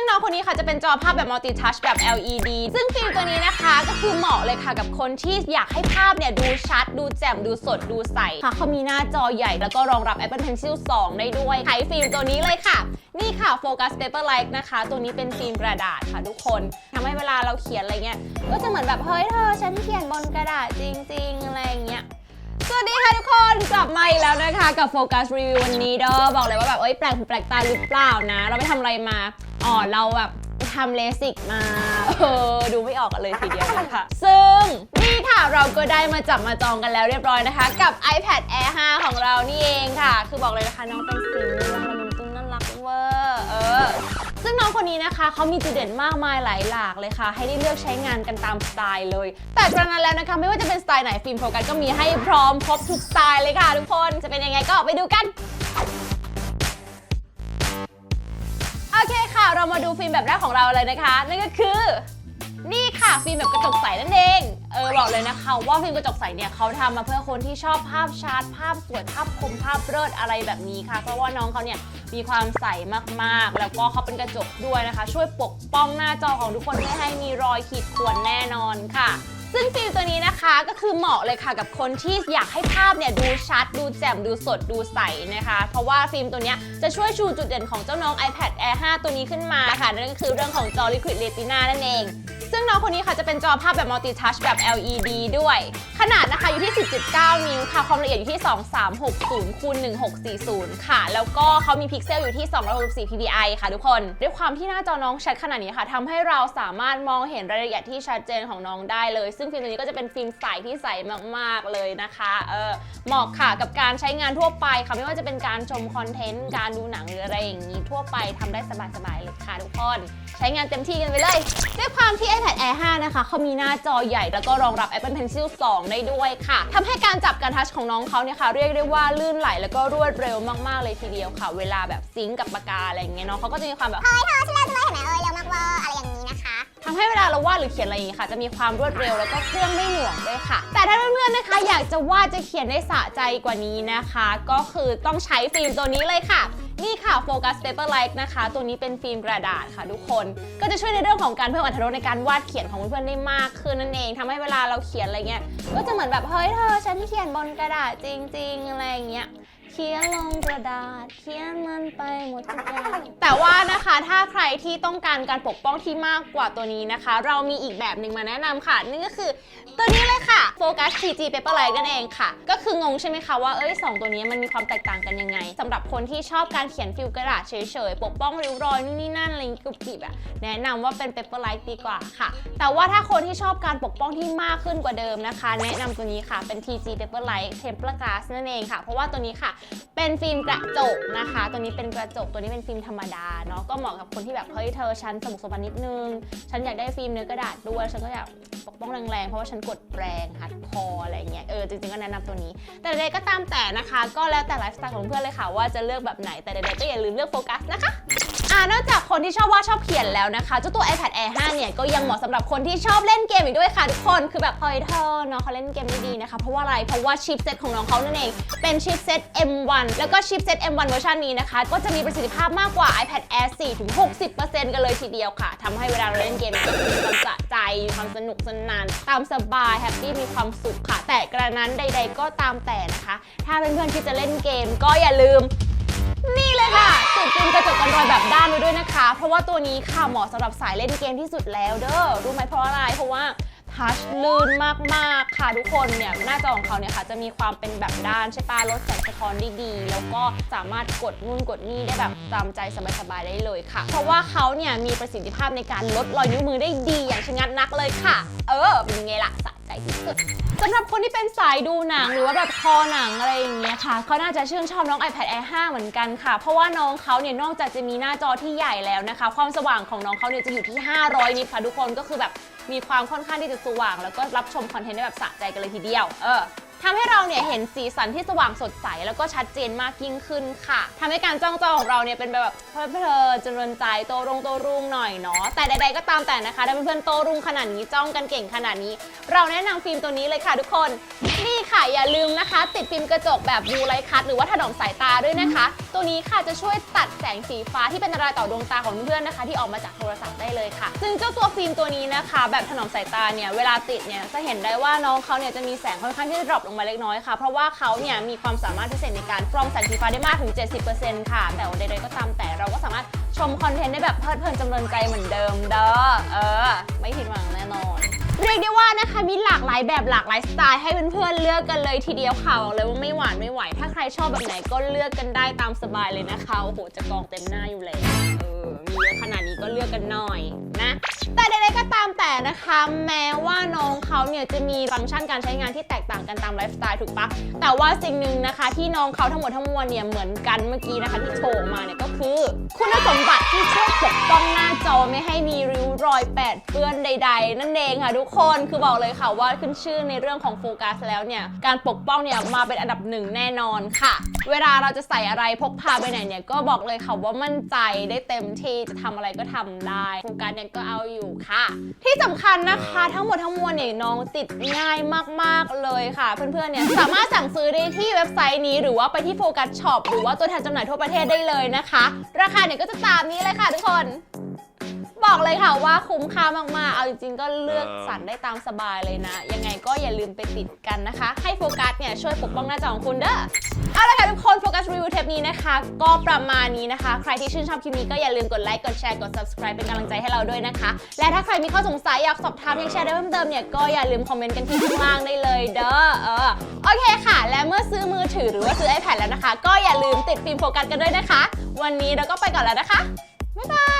ซึ่งน้องคนนี้ค่ะจะเป็นจอภาพแบบมัลติทัชแบบ LED ซึ่งฟิล์มตัวนี้นะคะก็คือเหมาะเลยค่ะกับคนที่อยากให้ภาพเนี่ยดูชัด ดูแจ่มดูสดดูใสค่ะเขามีหน้าจอใหญ่แล้วก็รองรับ Apple Pencil 2 ได้ด้วยใช้ฟิล์มตัวนี้เลยค่ะ นี่ค่ะ Focus Paperlike นะคะ ตัวนี้เป็นฟิล์มกระดาษค่ะทุกคนทำให้เวลาเราเขียนอะไรเงี้ยก็จะเหมือนแบบเฮ้ยเธอฉันเขียนบนกระดาษจริง ๆ อะไรเงี้ยสวัสดีค่ะทุกคนกลับมาอีกแล้วนะคะ กับโฟกัสรีวิววันนี้เด้อบอกเลยว่าแบบเอ้ยแปลกหูแปลกตาหรือเปล่านะ เราไปทำอะไรมา อ๋อเราแบบไปทำเลสิกมาเออดูไม่ออกกันเลยทีเดียวนะคะซึ่งนี่ค่ะเราก็ได้มาจับมาจองกันแล้วเรียบร้อยนะคะ กับ iPad Air 5 ของเรานี่เองค่ะ คือบอกเลยนะคะน้องเป็นสีม่วงละมุนตุ้นน่ารักเวอร์เออซึ่งน้องคนนี้นะคะเขามีจุดเด่นมากมายหลายหลากเลยค่ะ ให้ได้เลือกใช้งานกันตามสไตล์เลย แต่กระนั้นแล้วนะคะ ไม่ว่าจะเป็นสไตล์ไหนฟิล์มโฟกัสก็มีให้พร้อมครบทุกสไตล์เลยค่ะทุกคนจะเป็นยังไงก็ไปดูกัน เคค่ะ เรามาดูฟิล์มแบบแรกของเราเลยนะคะ นั่นก็คือ นี่ค่ะฟิล์มแบบกระจกใสนั่นเองเออบอกเลยนะคะ ว่าฟิล์มกระจกใสเนี่ยเขาทำมาเพื่อคนที่ชอบภาพชัดภาพสวยภาพคมภาพเลิศอะไรแบบนี้ค่ะ เพราะว่าน้องเขาเนี่ยมีความใสมากๆ แล้วก็เขาเป็นกระจกด้วยนะคะ ช่วยปกป้องหน้าจอของทุกคนไม่ให้มีรอยขีดข่วนแน่นอนค่ะ ซึ่งฟิล์มตัวนี้นะคะก็คือเหมาะเลยค่ะกับคนที่อยากให้ภาพเนี่ยดูชัด ดูแจ่มดูสดดูใสนะคะ เพราะว่าฟิล์มตัวนี้จะช่วยชูจุดเด่นของเจ้าน้อง iPad Air 5 ตัวนี้ขึ้นมาค่ะนั่นก็คือเรื่องของจอ Liquid Retina นั่นเอง ซึ่งน้องคนนี้ค่ะจะเป็นจอภาพแบบ Multi Touch แบบ LED ด้วย ขนาดนะคะอยู่ที่ 10.9 นิ้วค่ะ ความละเอียดอยู่ที่ 2360คูณ1640 ค่ะ แล้วก็เขามีพิกเซลอยู่ที่ 264 ppi ค่ะทุกคน ด้วยความที่หน้าจอน้องชัดขนาดนี้ค่ะทำให้เราสามารถมองเห็นรายละเอียดที่ชัดเจนของน้องได้เลย ซึ่งฟิล์มตัวนี้ก็จะเป็นฟิล์มใสที่ใสมากๆเลยนะคะเออเหมาะค่ะกับการใช้งานทั่วไปค่ะไม่ว่าจะเป็นการชมคอนเทนต์การดูหนังหรืออะไรอย่างนี้ทั่วไปทำได้สบายๆเลยค่ะทุกคน ใช้งานเต็มที่กันไปเลย ด้วยความที่ iPad Air 5 นะคะเขามีหน้าจอใหญ่แล้วก็รองรับ Apple Pencil 2 ได้ด้วยค่ะทำให้การจับการทัชของน้องเขาเนี่ยค่ะ เรียกได้ว่าลื่นไหลแล้วก็รวดเร็วมากๆเลยทีเดียวค่ะ เวลาแบบซิงก์กับปากกาอะไรอย่างเงี้ยเนาะเขาก็จะมีความแบบเฮ้ยเธอฉันเร็วจังเลยเห็นไหมเออเร็วมากเวอร์อะไรอย่างนี้นะคะทำให้เวลาเราวาดหรือเขียนอะไรอย่างงี้ค่ะ จะมีความรวดเร็วแล้วก็เครื่องไม่หน่วงด้วยค่ะ แต่ถ้าเพื่อนๆนะคะ อยากจะวาดจะเขียนได้สะใจกว่านี้นะคะ ก็คือต้องใช้ฟิล์มตัวนี้เลยค่ะ นี่ค่ะโฟกัสเปเปอร์ไลท์นะคะ ตัวนี้เป็นฟิล์มกระดาษค่ะทุกคน ก็จะช่วยในเรื่องของการเพิ่มอรรถรสในการวาดเขียนของเพื่อนๆได้มากขึ้นนั่นเองทำให้เวลาเราเขียนอะไรเงี้ย ก็จะเหมือนแบบเฮ้ยเธอฉันเขียนบนกระดาษจริง ๆ อะไรอย่างเงี้ย เขียนลงกระดาษเขียนมันไปหมดทุกอย่าง แต่ว่านะคะถ้าใครที่ต้องการการปกป้องที่มากกว่าตัวนี้นะคะ เรามีอีกแบบหนึ่งมาแนะนำค่ะนั่นก็คือตัวนี้เลยค่ะ Focus TG Paperlike นั่นเองค่ะ ก็คืองงใช่ไหมคะว่าเอ้ยสองตัวนี้มันมีความแตกต่างกันยังไงสำหรับคนที่ชอบการเขียนฟิลกระดาษเฉยๆ ปกป้องริ้วรอยนู่นนี่นั่นอะไรอย่างงี้กรุบกริบอะแนะนำว่าเป็น Paperlike ดีกว่าค่ะ แต่ว่าถ้าคนที่ชอบการปกป้องที่มากขึ้นกว่าเดิมนะคะ แนะนำตัวนี้ค่ะเป็น TG Paperlike Tempered Glass นั่นเองค่ะ เพราะว่าตัวนี้ค่ะเป็นฟิล์มกระจกนะคะ ตัวนี้เป็นกระจก ตัวนี้เป็นฟิล์มธรรมดาเนาะ ก็เหมาะกับคนที่แบบเฮ้ยเธอฉันสมุกสมบันนิดนึง ฉันอยากได้ฟิล์มเนื้อกระดาษด้วย ฉันก็อยากปกป้องแรงๆ เพราะว่าฉันกดแรงฮัดคออะไรเงี้ย เออจริงๆก็แนะนำตัวนี้ แต่ใดๆก็ตามแต่นะคะ ก็แล้วแต่ไลฟ์สไตล์ของเพื่อนเลยค่ะว่าจะเลือกแบบไหน แต่ใดๆก็อย่าลืมเลือกโฟกัสนะคะ อ่านอกจากคนที่ชอบวาดชอบเขียนแล้วนะคะเจ้าตัว iPad Air 5 เนี่ยก็ยังเหมาะสำหรับคนที่ชอบเล่นเกมอีกด้วยค่ะทุกคนคือแบบเฮ้ยเธอเนาะเขาเล่นเกมได้ดีนะคะ เพราะว่าอะไร เพราะว่าชิปเซตของน้องเขานั่นเอง เป็นชิปเซต M1 แล้วก็ชิปเซต M1 เวอร์ชันนี้นะคะ ก็จะมีประสิทธิภาพมากกว่า iPad Air 4 ถึง 60%กันเลยทีเดียวค่ะทำให้เวลาเราเล่นเกมก็มีความสะใจมีความสนุกสนาน ตามสบายแฮปปี้มีความสุขค่ะ แต่กระนั้นใด ๆ ก็ตามแต่นะคะ ถ้าเพื่อนๆคิดจะเล่นเกมก็อย่าลืม นี่เลยค่ะติดฟิล์มกระจกกันรอยแบบด้านไว้ด้วยนะคะ เพราะว่าตัวนี้ค่ะเหมาะสำหรับสายเล่นเกมที่สุดแล้วเด้อรู้ไหมเพราะอะไรเพราะว่า ทัชลื่นมากๆ ค่ะทุกคนเนี่ยหน้าจอของเขาเนี่ยค่ะจะมีความเป็นแบบด้านใช่ปะลดแสงสะท้อนได้ดี แล้วก็สามารถกดนู่นกดนี่ได้แบบตามใจสบายๆได้เลยค่ะ เพราะว่าเขาเนี่ยมีประสิทธิภาพในการลดรอยนิ้วมือได้ดีอย่างชะงัดนักเลยค่ะ เออเป็นไงล่ะสะใจที่สุดสำหรับคนที่เป็นสายดูหนังหรือว่าแบบคอหนังอะไรอย่างเงี้ยค่ะเขาน่าจะชื่นชอบน้อง iPad Air 5 เหมือนกันค่ะ เพราะว่าน้องเขาเนี่ยนอกจากจะมีหน้าจอที่ใหญ่แล้วนะคะ ความสว่างของน้องเขาเนี่ยจะอยู่ที่ 500 นิตค่ะทุกคนก็คือแบบ มีความค่อนข้างที่จะสว่าง แล้วก็รับชมคอนเทนต์ได้แบบสะใจกันเลยทีเดียว เออทำให้เราเนี่ยเห็นสีสันที่สว่างสดใส แล้วก็ชัดเจนมากยิ่งขึ้นค่ะทำให้การจ้องจอของเราเนี่ยเป็นแบบเพลิดเพลินจนรนใจโตรงโตรุ่งหน่อยเนาะแต่ใดๆก็ตามแต่นะคะถ้าเพื่อนๆโตรุ่งขนาดนี้จ้องกันเก่งขนาดนี้ เราแนะนำฟิล์มตัวนี้เลยค่ะทุกคนนี่ค่ะอย่าลืมนะคะ ติดฟิล์มกระจกแบบบูไลคัทหรือว่าถนอมสายตาด้วยนะคะตัวนี้ค่ะจะช่วยตัดแสงสีฟ้าที่เป็นอันตรายต่อดวงตาของเพื่อนๆนะคะ ที่ออกมาจากโทรศัพท์ได้เลยค่ะ ซึ่งเจ้าตัวฟิล์มตัวนี้นะคะ แบบถนอมสายตาเนี่ยเวลาติดเนี่ยจะเห็นได้ว่าน้องเขาเนี่ยจะมีแสงค่อนข้างที่จะดรอปลงมาเล็กน้อยค่ะ เพราะว่าเขาเนี่ยมีความสามารถพิเศษในการกรองแสงสีฟ้าได้มากถึง 70%ค่ะ แต่ใดๆก็ตามแต่เราก็สามารถชมคอนเทนต์ได้แบบเพลิดเพลินจำเริญใจเหมือนเดิมเด้อเออ ไม่ผิดหวังแน่นอน เรียกได้ว่านะคะมีหลากหลายแบบหลากหลายสไตล์ให้เพื่อนๆเลือกกันเลยทีเดียวค่ะบอกเลยว่าไม่หวานไม่ไหว ถ้าใครชอบแบบไหนก็เลือกกันได้ตามสบายเลยนะคะโอ้โหจะกองเต็มหน้าอยู่แล้วเออมีเยอะขนาดนี้ก็เลือกกันหน่อยนะแต่ใดๆก็ตามแต่นะคะ แม้ว่าน้องเขาเนี่ยจะมีฟังก์ชันการใช้งานที่แตกต่างกันตามไลฟ์สไตล์ถูกปะแต่ว่าสิ่งหนึ่งนะคะ ที่น้องเขาทั้งหมดทั้งมวลเนี่ยเหมือนกันเมื่อกี้นะคะที่โชว์ออกมาเนี่ยก็คือ คุณสมบัติที่ช่วยปกป้องหน้าจอไม่ให้มีริ รอยแปดเปื้อนใด ๆ นั่นเองค่ะทุกคนคือบอกเลยค่ะว่าขึ้นชื่อในเรื่องของโฟกัสแล้วเนี่ยการปกป้องเนี่ยมาเป็นอันดับหนึ่งแน่นอนค่ะ เวลาเราจะใส่อะไรพกพาไปไหนเนี่ยก็บอกเลยค่ะว่ามั่นใจได้เต็มที่จะทำอะไรก็ทำได้โฟกัสเนี่ยก็เอาอยู่ค่ะ ที่สำคัญนะคะทั้งหมดทั้งมวลเนี่ยน้องติดง่ายมากๆเลยค่ะ เพื่อนๆเนี่ยสามารถสั่งซื้อได้ที่เว็บไซต์นี้หรือว่าไปที่โฟกัสช็อปหรือว่าตัวแทนจำหน่ายทั่วประเทศได้เลยนะคะ ราคาเนี่ยก็จะตามนี้เลยค่ะทุกคน บอกเลยค่ะว่าคุ้มค่ามากๆ เอาจริงๆ ก็เลือกสรรได้ตามสบายเลยนะ ยังไงก็อย่าลืมไปติดกันนะคะ ให้โฟกัสเนี่ยช่วยปกป้องหน้าจอของคุณเด้อ เอาละค่ะทุกคนโฟกัสรีวิวเทปนี้นะคะ ก็ประมาณนี้นะคะ ใครที่ชื่นชอบคลิปนี้ก็อย่าลืมกดไลค์ กดแชร์ กด subscribe เป็นกำลังใจให้เราด้วยนะคะ และถ้าใครมีข้อสงสัยอยากสอบถามอยากแชร์ได้เพิ่มเติมเนี่ยก็อย่าลืมคอมเมนต์กันที่ข้างล่างได้เลยเด้อ เออ โอเคค่ะ และเมื่อซื้อมือถือหรือว่าซื้อ iPad แล้วนะคะ ก็อย่าลืมติดฟิล์มโฟกัสกันด้วยนะคะ วันนี้เราก็ไปก่อนแล้วนะคะบ๊ายบาย